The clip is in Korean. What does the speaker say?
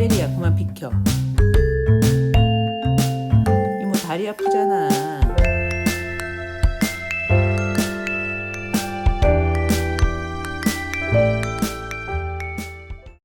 세리야 그만 비켜. 이모 다리 아프잖아.